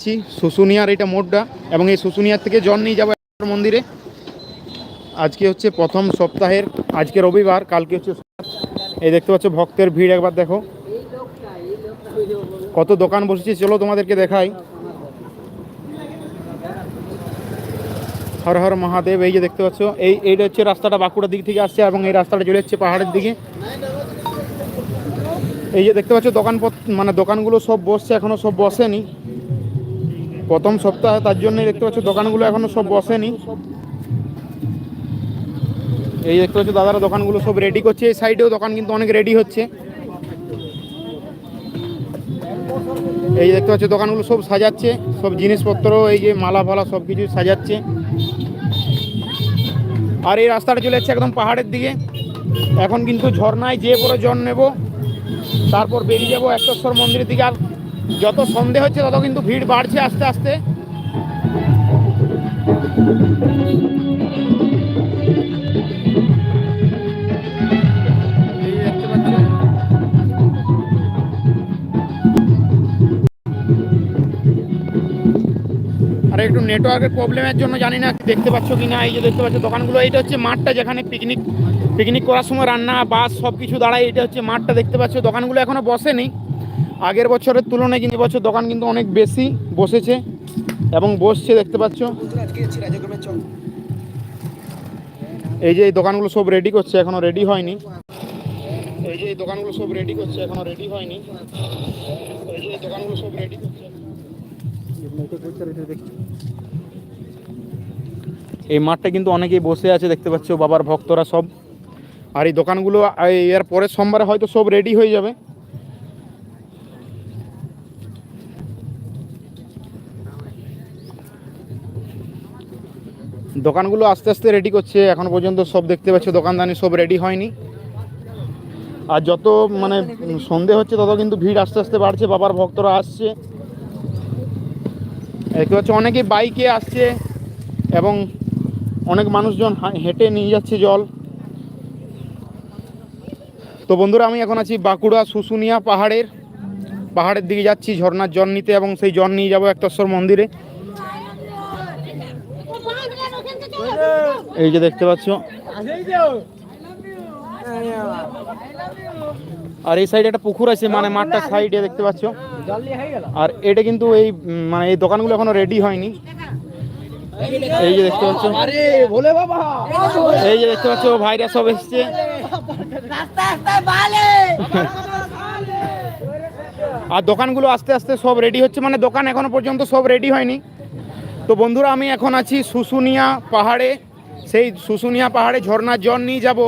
যাচ্ছি শুশুনিয়ার এটা মোড়টা এবং এই শুশুনিয়ার থেকে জল নিয়ে যাব মন্দিরে। আজকে হচ্ছে প্রথম সপ্তাহের, আজকে রবিবার, কালকে হচ্ছে এই দেখতে পাচ্ছ, ভক্তের ভিড় একবার দেখো। কত দোকান বসেছে, চলো তোমাদেরকে দেখাই। হর হর মহাদেব, এই যে দেখতে পাচ্ছ, এই এইটা হচ্ছে রাস্তাটা বাঁকুড়ার দিক থেকে আসছে এবং এই রাস্তাটা চলে যাচ্ছে পাহাড়ের দিকে। এই যে দেখতে পাচ্ছ দোকান মানে দোকানগুলো সব বসছে, এখনও সব বসেনি। প্রথম সপ্তাহ তার জন্য দেখতে পাচ্ছ দোকানগুলো এখনও সব বসেনি। এই দেখতে পাচ্ছ দাদারা দোকানগুলো সব রেডি করছে। এই সাইডেও দোকান কিন্তু অনেক রেডি হচ্ছে। এই দেখতে পাচ্ছ দোকানগুলো সব সাজাচ্ছে। সব জিনিসপত্র, এই যে মালা ফালা সব কিছু সাজাচ্ছে। আর এই রাস্তাটা চলে যাচ্ছে একদম পাহাড়ের দিকে। এখন কিন্তু ঝর্ণায় যে পরে জল নেব, তারপর বেরিয়ে যাব একেশ্বর মন্দিরের দিকে। আর যত সন্ধে হচ্ছে তত কিন্তু ভিড় বাড়ছে আস্তে আস্তে। আর একটু নেটওয়ার্কের প্রবলেমের জন্য জানি না দেখতে পাচ্ছ কি না এই যে দেখতে পাচ্ছ দোকানগুলো, এইটা হচ্ছে মাঠটা যেখানে পিকনিক পিকনিক করার সময় রান্না, বাস সব কিছু দাঁড়ায় এটা হচ্ছে মাঠটা দেখতে পাচ্ছ দোকানগুলো এখনও বসেনি আগের বছরের তুলনায় কিন্তু এবছর দোকান কিন্তু অনেক বেশি বসেছে এবং বসছে, দেখতে পাচ্ছ। এই যে এই দোকানগুলো সব রেডি করছে, এখনও রেডি হয়নি। এই যে এই দোকানগুলো সব রেডি করছে, এখনও রেডি হয়নি। এই যে এই দোকানগুলো সব রেডি করছে। এই মাঠটা কিন্তু অনেকেই বসে আছে, দেখতে পাচ্ছ, বাবার ভক্তরা সব। আর এই দোকানগুলো এর পরের সোমবারে হয়তো সব রেডি হয়ে যাবে। দোকানগুলো আস্তে আস্তে রেডি করছে। এখন পর্যন্ত সব দেখতে পাচ্ছ, দোকানদানি সব রেডি হয়নি। আর যত মানে সন্ধে হচ্ছে, তত কিন্তু ভিড় আস্তে আস্তে বাড়ছে, বাবার ভক্তরা আসছে। দেখতে পাচ্ছ, অনেকে বাইকে আসছে এবং অনেক মানুষজন হেঁটে নিয়ে যাচ্ছে জল। তো বন্ধুরা, আমি এখন আছি বাঁকুড়া শুশুনিয়া পাহাড়ের। পাহাড়ের দিকে যাচ্ছি ঝর্নার জল নিতে এবং সেই জল নিয়ে যাব একতেশ্বর মন্দিরে। এই যে দেখতে পাচ্ছ। আর এই সাইডে একটা পুকুর আছে মানে মাঠটা সাইডে দেখতে পাচ্ছ। আর এটা কিন্তু এই মানে এই দোকানগুলো এখনও রেডি হয়নি। এই যে দেখতে পাচ্ছ। এই যে দেখতে পাচ্ছ, ভাইরা সব এসছে। আর দোকানগুলো আস্তে আস্তে সব রেডি হচ্ছে মানে দোকান এখনও পর্যন্ত সব রেডি হয়নি। তো বন্ধুরা, আমি এখন আছি শুশুনিয়া পাহাড়ে। সেই শুশুনিয়া পাহাড়ে ঝর্ণার জল নিয়ে যাব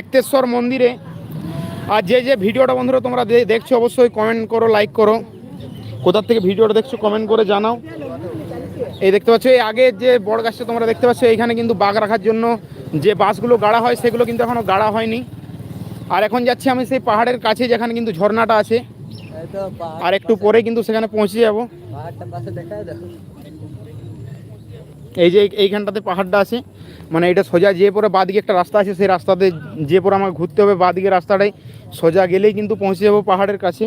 একতেশ্বর মন্দিরে। আর যে যে ভিডিওটা বন্ধুরা তোমরা দেখছ, অবশ্যই কমেন্ট করো লাইক করো। কোথার থেকে ভিডিওটা দেখছ কমেন্ট করে জানাও। এই দেখতে পাচ্ছ, এই আগে যে বড় গাছটা তোমরা দেখতে পাচ্ছ, এইখানে কিন্তু বাঘ রাখার জন্য যে বাসগুলো গাড়া হয়, সেগুলো কিন্তু এখনও গাড়া হয়নি। আর এখন যাচ্ছি আমি সেই পাহাড়ের কাছে, যেখানে কিন্তু ঝর্ণাটা আছে। আর একটু পরে কিন্তু সেখানে পৌঁছে যাব পাহাড়টা পাশে দেখা দেখো এই যে এই- এইখানটাতে পাহাড়টা আছে মানে এটা সোজা যে পরে বাদিকে একটা রাস্তা আছে, সেই রাস্তাতে যে পরে আমার ঘুরতে হবে বাদিকে রাস্তাটাই সোজা গেলেই কিন্তু পৌঁছে যাব পাহাড়ের কাছে।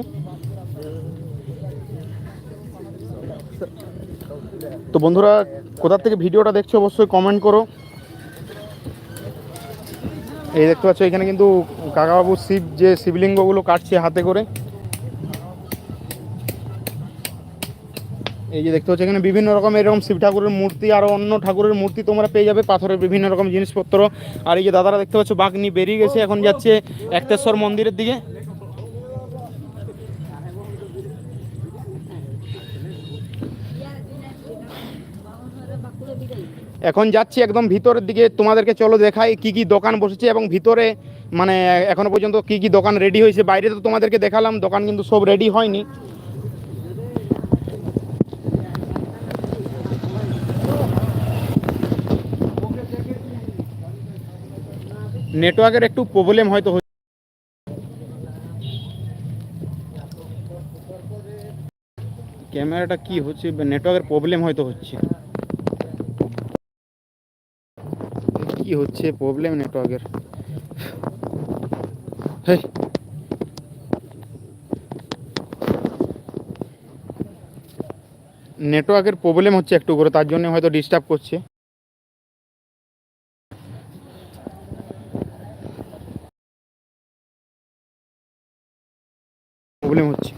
তো বন্ধুরা কোথার থেকে ভিডিওটা দেখছ অবশ্যই কমেন্ট করো। এই দেখতে পাচ্ছ, এখানে কিন্তু কাকাবাবু শিব যে শিবলিঙ্গগুলো কাটছে হাতে করে এই যে দেখতে পাচ্ছ, এখানে বিভিন্ন রকম এরকম শিব ঠাকুরের মূর্তি আরও অন্য ঠাকুরের মূর্তি তোমরা পেয়ে যাবে, পাথরের বিভিন্ন রকম জিনিসপত্র। আর এই যে দাদারা দেখতে পাচ্ছ বাঘ নিয়ে বেরিয়ে গেছে, এখন যাচ্ছে একতেশ্বর মন্দিরের দিকে। এখন যাচ্ছি একদম ভিতরের দিকে, তোমাদেরকে চলো দেখাই কি কি দোকান বসেছে এবং ভিতরে মানে এখনও পর্যন্ত কি কি দোকান রেডি হয়েছে। বাইরে তো তোমাদেরকে দেখালাম, দোকান কিন্তু সব রেডি হয়নি। নেটওয়ার্কের একটু প্রবলেম হয়তো। ক্যামেরাটা কি হচ্ছে নেটওয়ার্কের প্রবলেম হয়তো হচ্ছে। কি হচ্ছে প্রবলেম নেটওয়ার্কের? নেটওয়ার্কের প্রবলেম হচ্ছে একটু করে, তার জন্য হয়তো ডিস্টার্ব করছে। প্রবলেম হচ্ছে।